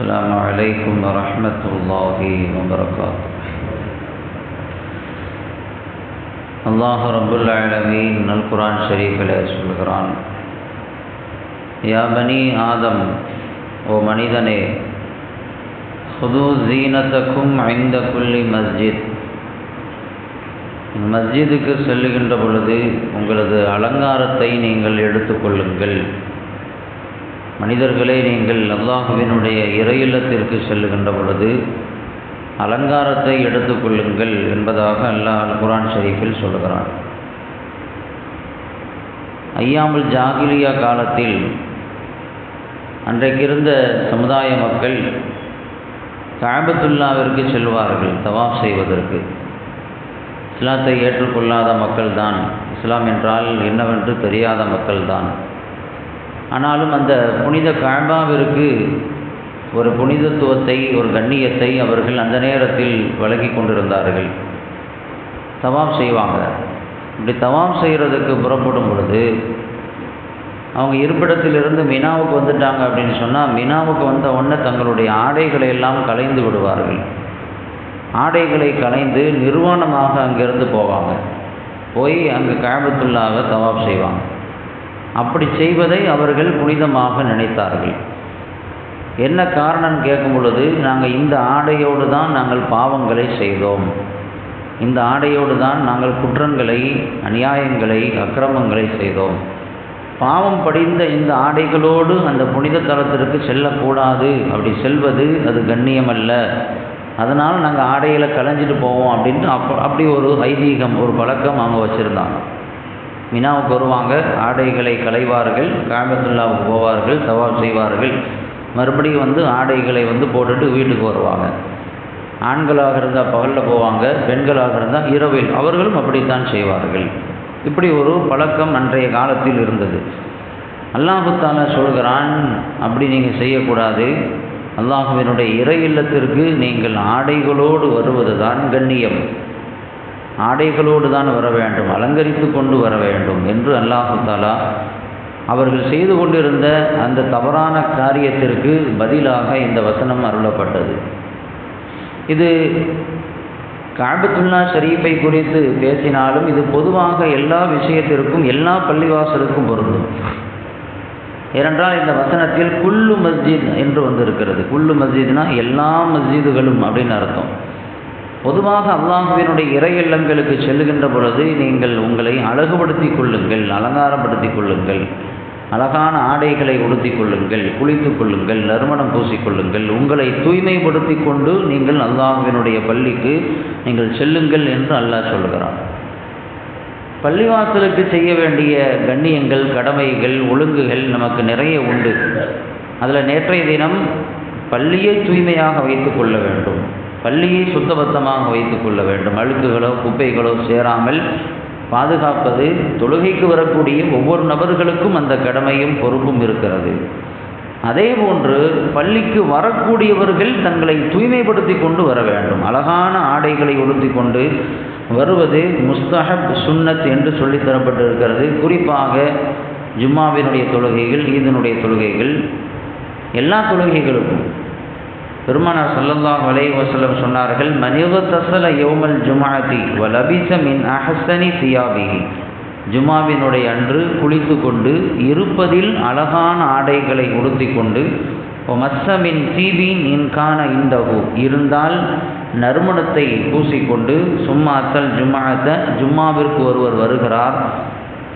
السلام عليكم ورحمة الله وبركاته அல்லாஹ் ரபுல் ஆலமீன் நல் குரான் ஷரீஃபில் சொல்கிறான் யா பனி ஆதம் ஓ மனிதனே ஹுது ஜீனத்தக்கும் ஐந்த குல்லி மஸ்ஜித் மஸ்ஜிதுக்கு செல்லுகின்ற பொழுது உங்களது அலங்காரத்தை நீங்கள் எடுத்துக்கொள்ளுங்கள் மனிதர்களே நீங்கள் அல்லாஹுவினுடைய இறையில்லத்திற்கு செல்லுகின்ற பொழுது அலங்காரத்தை எடுத்துக்கொள்ளுங்கள் என்பதாக அல்லாஹ் அல் குரான் ஷரீஃபில் சொல்கிறான். ஐயாமுல் ஜாகிலியா காலத்தில் அன்றைக்கிருந்த சமுதாய மக்கள் காபத்துல்லாவிற்கு செல்வார்கள் தவாப் செய்வதற்கு. இஸ்லாத்தை ஏற்றுக்கொள்ளாத மக்கள்தான். இஸ்லாம் என்றால் என்னவென்று தெரியாத மக்கள்தான். ஆனாலும் அந்த புனித காபாவிற்கு ஒரு புனிதத்துவத்தை ஒரு கண்ணியத்தை அவர்கள் அந்த நேரத்தில் வழங்கி கொண்டிருந்தார்கள். தவாம் செய்வாங்க. இப்படி தவாம் செய்கிறதுக்கு புறப்படும் பொழுது அவங்க இருப்பிடத்திலிருந்து மினாவுக்கு வந்துட்டாங்க அப்படின்னு சொன்னால் மினாவுக்கு வந்த உடனே தங்களுடைய ஆடைகளை எல்லாம் கலைந்து விடுவார்கள். ஆடைகளை கலைந்து நிர்வாணமாக அங்கேருந்து போவாங்க. போய் அங்கே கழபத்துள்ளாக தவாப் செய்வாங்க. அப்படி செய்வதை அவர்கள் புனிதமாக நினைத்தார்கள். என்ன காரணம் கேட்கும் பொழுது நாங்கள் இந்த ஆடையோடு தான் நாங்கள் பாவங்களை செய்தோம். இந்த ஆடையோடு தான் நாங்கள் குற்றங்களை அநியாயங்களை அக்கிரமங்களை செய்தோம். பாவம் படிந்த இந்த ஆடைகளோடு அந்த புனித தலத்திற்கு செல்லக்கூடாது. அப்படி செல்வது அது கண்ணியமல்ல. அதனால் நாங்கள் ஆடைகளை களைஞ்சிட்டு போவோம் அப்படின்ட்டு அப்போ அப்படி ஒரு ஐதீகம் ஒரு பழக்கம் அவங்க வச்சுருந்தாங்க. மினாவுக்கு வருவாங்க. ஆடைகளை களைவார்கள் காபத்துல்லாவுக்கு போவார்கள் தவாப் செய்வார்கள். மறுபடியும் வந்து ஆடைகளை வந்து போட்டுட்டு வீட்டுக்கு வருவாங்க. ஆண்களாக இருந்தால் பகலில் போவாங்க பெண்களாக இருந்தால் இரவில். அவர்களும் அப்படித்தான் செய்வார்கள். இப்படி ஒரு பழக்கம் அன்றைய காலத்தில் இருந்தது. அல்லாஹுத்தாலா சொல்கிறான் அப்படி நீங்கள் செய்யக்கூடாது. அல்லாஹுவினுடைய இறை இல்லத்திற்கு நீங்கள் ஆடைகளோடு வருவது தான் கண்ணியம். ஆடைகளோடு தான் வர வேண்டும் அலங்கரித்து கொண்டு வர வேண்டும் என்று அல்லாஹு தாலா அவர்கள் செய்து கொண்டிருந்த அந்த தவறான காரியத்திற்கு பதிலாக இந்த வசனம் அருளப்பட்டது. இது காபத்துல்லா ஷரீஃபை குறித்து பேசினாலும் இது பொதுவாக எல்லா விஷயத்திற்கும் எல்லா பள்ளிவாசலுக்கும் பொருந்தும். ஏனென்றால் இந்த வசனத்தில் குல்லு மஸ்ஜித் என்று வந்திருக்கிறது குல்லு மஸ்ஜித்னா எல்லா மஸ்ஜிதுகளும் அப்படின்னு அர்த்தம். பொதுவாக அல்லாஹுவினுடைய இறை இல்லங்களுக்கு செல்லுகின்ற பொழுது நீங்கள் உங்களை அழகுபடுத்தி கொள்ளுங்கள் அலங்காரப்படுத்தி கொள்ளுங்கள் அழகான ஆடைகளை உடுத்தி கொள்ளுங்கள் குளித்து கொள்ளுங்கள் நறுமணம் பூசிக்கொள்ளுங்கள் உங்களை தூய்மைப்படுத்தி கொண்டு நீங்கள் அல்லாஹுவினுடைய பள்ளிக்கு நீங்கள் செல்லுங்கள் என்று அல்லாஹ் சொல்கிறான். பள்ளிவாசலுக்கு செய்ய வேண்டிய கண்ணியங்கள் கடமைகள் ஒழுங்குகள் நமக்கு நிறைய உண்டு. அதில் நேற்றைய தினம் பள்ளியை தூய்மையாக வைத்து கொள்ள வேண்டும். பள்ளியை சுத்தபத்தமாக வைத்துக் கொள்ள வேண்டும். அழுக்குகளோ குப்பைகளோ சேராமல் பாதுகாப்பது தொழுகைக்கு வரக்கூடிய ஒவ்வொரு நபர்களுக்கும் அந்த கடமையும் பொறுப்பும் இருக்கிறது. அதே போன்று பள்ளிக்கு வரக்கூடியவர்கள் தங்களை தூய்மைப்படுத்தி கொண்டு வர வேண்டும். அழகான ஆடைகளை உடுத்தி கொண்டு வருவது முஸ்தஹப் சுன்னத் என்று சொல்லித்தரப்பட்டிருக்கிறது குறிப்பாக ஜும்மாவினுடைய தொழுகைகள் ஈதனுடைய தொழுகைகள் எல்லா தொழுகைகளுக்கும். பெருமானார் சல்லல்லாஹ் வலைவசலம் சொன்னார்கள் மனித தசல யோமல் ஜுமாதி வலபிச மின் அஹசனி சியாபிகி ஜுமாவினுடைய அன்று குளித்து கொண்டு இருப்பதில் அழகான ஆடைகளை உடுத்தி கொண்டு மஸ்ஸமின் தீபின் இன்கான இந்தகு இருந்தால் நறுமணத்தை பூசிக்கொண்டு சும்மா அத்தல் ஜும்மாத்த ஜும்மாவிற்கு ஒருவர் வருகிறார்.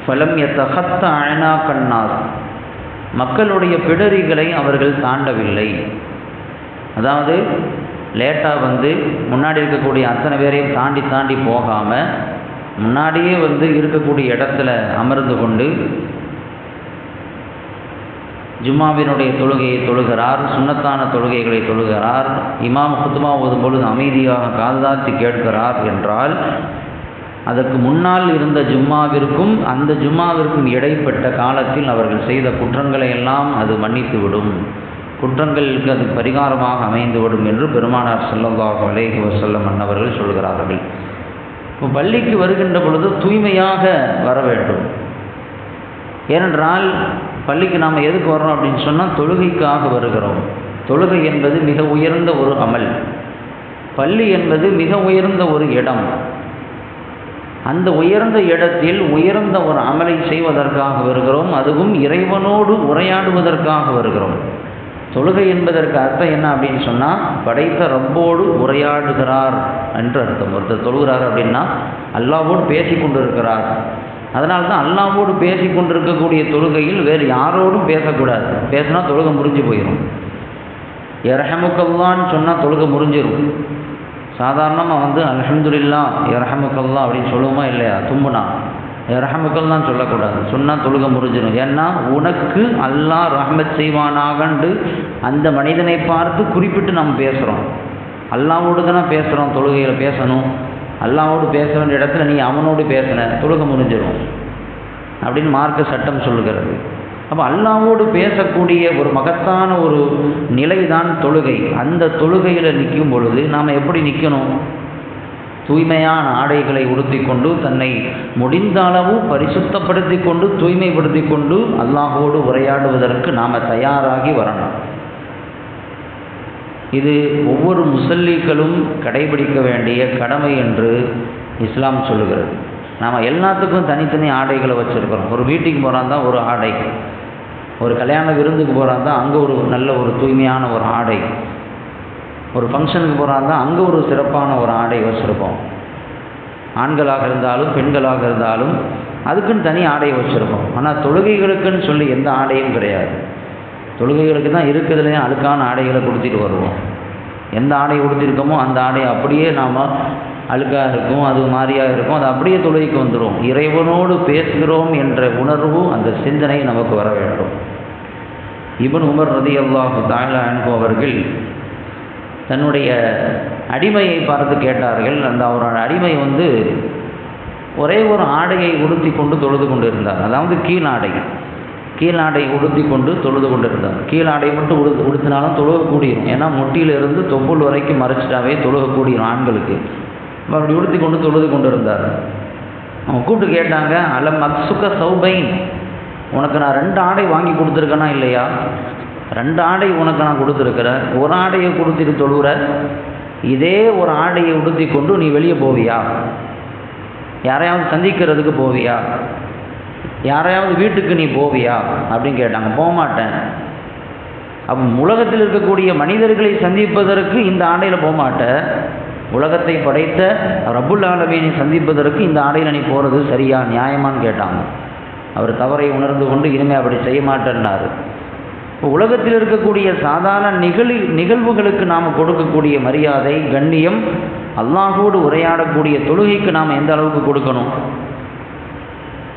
ஃபலம் எத்தகத்த அயனா கண்ணார் மக்களுடைய பிடரிகளை அவர்கள் தாண்டவில்லை. அதாவது லேட்டாக வந்து முன்னாடி இருக்கக்கூடிய அத்தனை பேரையும் தாண்டி தாண்டி போகாமல் முன்னாடியே வந்து இருக்கக்கூடிய இடத்துல அமர்ந்து கொண்டு ஜும்மாவினுடைய தொழுகையை தொழுகிறார் சுண்ணத்தான தொழுகைகளை தொழுகிறார் இமாம் குத்துமா ஓதும் பொழுது அமைதியாக காதாத்தி கேட்கிறார் என்றால் அதற்கு முன்னால் இருந்த ஜும்மாவிற்கும் அந்த ஜும்மாவிற்கும் இடைப்பட்ட காலத்தில் அவர்கள் செய்த குற்றங்களை எல்லாம் அது மன்னித்துவிடும். குற்றங்களுக்கு அது பரிகாரமாக அமைந்துவிடும் என்று பெருமானார் ஸல்லல்லாஹு அலைஹி வசல்லம் அன்னவர்கள் சொல்கிறார்கள். இப்போ பள்ளிக்கு வருகின்ற பொழுது தூய்மையாக வர வேண்டும். ஏனென்றால் பள்ளிக்கு நாம் எதுக்கு வரோம் அப்படின்னு சொன்னால் தொழுகைக்காக வருகிறோம். தொழுகை என்பது மிக உயர்ந்த ஒரு அமல். பள்ளி என்பது மிக உயர்ந்த ஒரு இடம். அந்த உயர்ந்த இடத்தில் உயர்ந்த ஒரு அமலை செய்வதற்காக வருகிறோம். அதுவும் இறைவனோடு உரையாடுவதற்காக வருகிறோம். தொழுகை என்பதற்கு அர்த்தம் என்ன அப்படின்னு சொன்னால் படைத்த ரப்போடு உரையாடுகிறார் என்று அர்த்தம். ஒருத்தர் தொழுகிறார் அப்படின்னா அல்லாவோடு பேசி கொண்டு இருக்கிறார் அதனால தான் அல்லாவோடு பேசி கொண்டிருக்கக்கூடிய தொழுகையில் வேறு யாரோடும் பேசக்கூடாது. பேசினா தொழுகை முறிஞ்சு போயிடும் இரஹமுக்கல்லான்னு சொன்னால் தொழுகை முறிஞ்சிடும் சாதாரணமாக வந்து அலமதுல்லா இரஹமுக்கல்லா அப்படின்னு சொல்லுவோமா இல்லையா? தும்புனா. இரஹமுக்கல்லாம் சொல்லக்கூடாது. சொன்னால் தொழுக முறிஞ்சிடும் ஏன்னா உனக்கு அல்லாஹ் ரஹமத் செய்வானாகண்டு அந்த மனிதனை பார்த்து குறிப்பிட்டு நம்ம பேசுகிறோம் அல்லாவோடு தானே பேசுகிறோம் தொழுகையில் பேசணும். அல்லாவோடு பேச வேண்டிய இடத்துல நீ அவனோடு பேசின தொழுக முடிஞ்சிடும் அப்படின்னு மார்க்க சட்டம் சொல்லுகிறது. அப்போ அல்லாவோடு பேசக்கூடிய ஒரு மகத்தான ஒரு நிலை தான் தொழுகை. அந்த தொழுகையில் நிற்கும் பொழுது நாம் எப்படி நிற்கணும் தூய்மையான ஆடைகளை உடுத்தி கொண்டு தன்னை முடிந்த அளவு பரிசுத்தப்படுத்தி கொண்டு தூய்மைப்படுத்தி கொண்டு அல்லாஹோடு உரையாடுவதற்கு நாம் தயாராகி வரணும். இது ஒவ்வொரு முசல்லிகளும் கடைபிடிக்க வேண்டிய கடமை என்று இஸ்லாம் சொல்லுகிறது. நாம் எல்லாத்துக்கும் தனித்தனி ஆடைகளை வச்சுருக்கிறோம். ஒரு வீட்டுக்கு போகிறாந்தா ஒரு ஆடை ஒரு கல்யாண விருந்துக்கு போகிறாந்தா அங்கே ஒரு நல்ல ஒரு தூய்மையான ஒரு ஆடை ஒரு ஃபங்க்ஷனுக்கு போகிறாந்தா அங்கே ஒரு சிறப்பான ஒரு ஆடை வச்சுருப்போம். ஆண்களாக இருந்தாலும் பெண்களாக இருந்தாலும் அதுக்குன்னு தனி ஆடை வச்சுருப்போம். ஆனால் தொழுகைகளுக்குன்னு சொல்லி எந்த ஆடையும் கிடையாது. தொழுகைகளுக்கு தான் இருக்கிறதுலேயும் அழுக்கான ஆடைகளை கொடுத்துட்டு வருவோம். எந்த ஆடை கொடுத்துருக்கோமோ அந்த ஆடையை அப்படியே நாம் அழுக்காக இருக்கும் அது மாதிரியாக இருக்கும் அது அப்படியே தொழுகைக்கு வந்துடும் இறைவனோடு பேசுகிறோம் என்ற உணர்வு அந்த சிந்தனை நமக்கு வர வேண்டும். இவன் உமர் ரதி அல்லாஹு தாயிலா அவர்கள் தன்னுடைய அடிமையை பார்த்து கேட்டார்கள். அந்த அவரோட அடிமை வந்து ஒரே ஒரு ஆடையை உடுத்தி கொண்டு தொழுது கொண்டு இருந்தார் அதாவது கீழாடை கீழாடை உடுத்தி கொண்டு தொழுது கொண்டு இருந்தார் கீழாடை மட்டும் உடு உடுத்தினாலும் தொழுகக்கூடியும் ஏன்னா முட்டியிலிருந்து தொப்புள் வரைக்கும் மறைச்சிட்டாவே தொழுகக்கூடியும் ஆண்களுக்கு. அப்படி உடுத்தி கொண்டு தொழுது கொண்டு இருந்தார் அவங்க கூப்பிட்டு கேட்டாங்க அல மக்சுக்க சௌபைன். உனக்கு நான் ரெண்டு ஆடை வாங்கி கொடுத்துருக்கேனா இல்லையா? ரெண்டு ஆடை உனக்கு நான் கொடுத்துருக்குறேன். ஒரு ஆடையை கொடுத்துட்டு தொழுகிற இதே ஒரு ஆடையை உடுத்தி கொண்டு நீ வெளியே போவியா? யாரையாவது சந்திக்கிறதுக்கு போவியா? யாரையாவது வீட்டுக்கு நீ போவியா? அப்படின்னு கேட்டாங்க. போகமாட்டேன் அப்போ உலகத்தில் இருக்கக்கூடிய மனிதர்களை சந்திப்பதற்கு இந்த ஆடையில் போகமாட்டேன் உலகத்தை படைத்த ரபுல் ஆலமீனை சந்திப்பதற்கு இந்த ஆடையில் நீ போகிறது சரியா நியாயமான்னு கேட்டாங்க. அவர் தவறை உணர்ந்து கொண்டு இனிமேல் அப்படி செய்ய மாட்டேன்னாரு. இப்போ உலகத்தில் இருக்கக்கூடிய சாதாரண நிகழி நிகழ்வுகளுக்கு நாம் கொடுக்கக்கூடிய மரியாதை கண்ணியம் அல்லாஹோடு உரையாடக்கூடிய தொழுகைக்கு நாம் எந்த அளவுக்கு கொடுக்கணும்?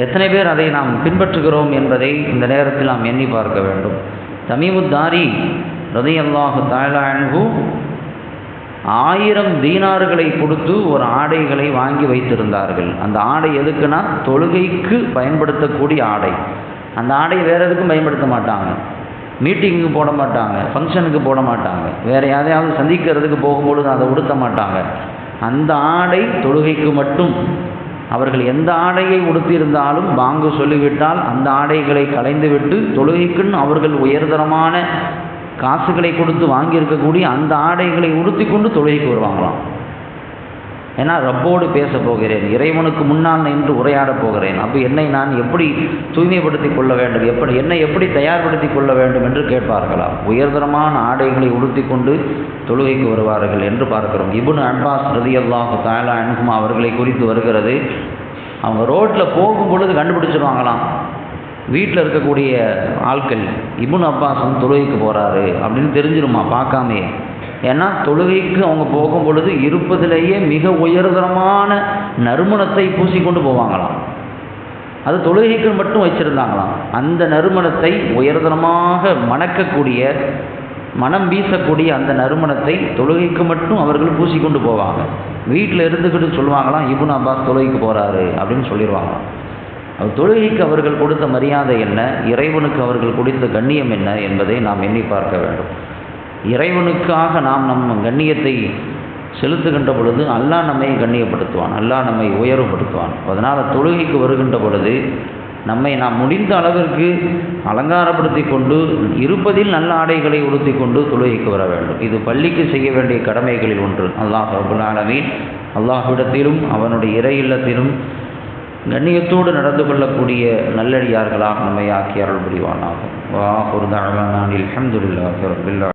எத்தனை பேர் அதை நாம் பின்பற்றுகிறோம் என்பதை இந்த நேரத்தில் நாம் எண்ணி பார்க்க வேண்டும். தமீமுத்தாரி ரதி அல்லாஹு தாயலான்கு ஆயிரம் தீனார்களை கொடுத்து ஒரு ஆடைகளை வாங்கி வைத்திருந்தார்கள். அந்த ஆடை எதுக்குன்னா தொழுகைக்கு பயன்படுத்தக்கூடிய ஆடை. அந்த ஆடை வேறு எதுக்கும் பயன்படுத்த மாட்டாங்க. மீட்டிங்கு போட மாட்டாங்க ஃபங்க்ஷனுக்கு போட மாட்டாங்க. வேறு யாரையாவது சந்திக்கிறதுக்கு போகும்பொழுது அதை உடுத்த மாட்டாங்க. அந்த ஆடை தொழுகைக்கு மட்டும். அவர்கள் எந்த ஆடையை உடுத்தியிருந்தாலும் வாங்க சொல்லிவிட்டால் அந்த ஆடைகளை களைந்துவிட்டு தொழுகைக்குன்னு அவர்கள் உயர்தரமான காசுகளை கொடுத்து வாங்கியிருக்கக்கூடிய அந்த ஆடைகளை உடுத்தி கொண்டு தொழுகைக்கு வருவாங்களாம். ஏன்னா ரப்போடு பேச போகிறேன் இறைவனுக்கு முன்னால் நின்று உரையாடப் போகிறேன். அப்போ என்னை நான் எப்படி தூய்மைப்படுத்தி கொள்ள வேண்டும்? எப்படி என்னை எப்படி தயார்படுத்தி கொள்ள வேண்டும் என்று கேட்பார்களாம். உயர்தரமான ஆடைகளை உடுத்தி கொண்டு தொழுகைக்கு வருவார்கள் என்று பார்க்கிறோம். இபுன் அன்பாஸ் ரதி அல்லாஹு தாயலா அன்ஹுமா அவர்களை குறித்து வருகிறது. அவங்க ரோட்டில் போகும் பொழுது கண்டுபிடிச்சிருவாங்களாம். வீட்டில் இருக்கக்கூடிய ஆட்கள் இபுன் அப்பாஸ் வந்து தொழுகைக்கு போகிறாரு அப்படின்னு தெரிஞ்சிருமா? பார்க்காமே ஏன்னா தொழுகைக்கு அவங்க போகும் பொழுது இருப்பதிலேயே மிக உயர்தரமான நறுமணத்தை பூசிக்கொண்டு போவாங்களாம். அது தொழுகைக்கு மட்டும் வச்சுருந்தாங்களாம். அந்த நறுமணத்தை உயர்தரமாக மணக்கக்கூடிய மனம் வீசக்கூடிய அந்த நறுமணத்தை தொழுகைக்கு மட்டும் அவர்கள் பூசிக்கொண்டு போவாங்க. வீட்டில் இருந்துக்கிட்டு சொல்லுவாங்களாம் இபுன் அப்பாஸ் தொழுகைக்கு போகிறாரு அப்படின்னு சொல்லிடுவாங்களாம் தொழுகைக்கு அவர்கள் கொடுத்த மரியாதை என்ன? இறைவனுக்கு அவர்கள் கொடுத்த கண்ணியம் என்ன என்பதை நாம் எண்ணி பார்க்க வேண்டும். இறைவனுக்காக நாம் நம் கண்ணியத்தை செலுத்துகின்ற பொழுது அல்லாஹ் நம்மை கண்ணியப்படுத்துவான் அல்லாஹ் நம்மை உயர்வுபடுத்துவான். அதனால் தொழுகைக்கு வருகின்ற பொழுது நம்மை நாம் முடிந்த அளவிற்கு அலங்காரப்படுத்தி கொண்டு இருப்பதில் நல்ல ஆடைகளை உடுத்தி கொண்டு தொழுகைக்கு வர வேண்டும். இது பள்ளிக்கு செய்ய வேண்டிய கடமைகளில் ஒன்று. அல்லாஹ் ரபுல் ஆலமீன் அல்லாஹ்விடத்திலும் அவனுடைய இறை இல்லத்திலும் கண்ணியத்தோடு நடந்து கொள்ளக்கூடிய நல்லடியார்களாக நம்மை ஆக்கி அருள் புரிவானாகும் வா ஒரு அலமதுல்லாஹி ரபில்லா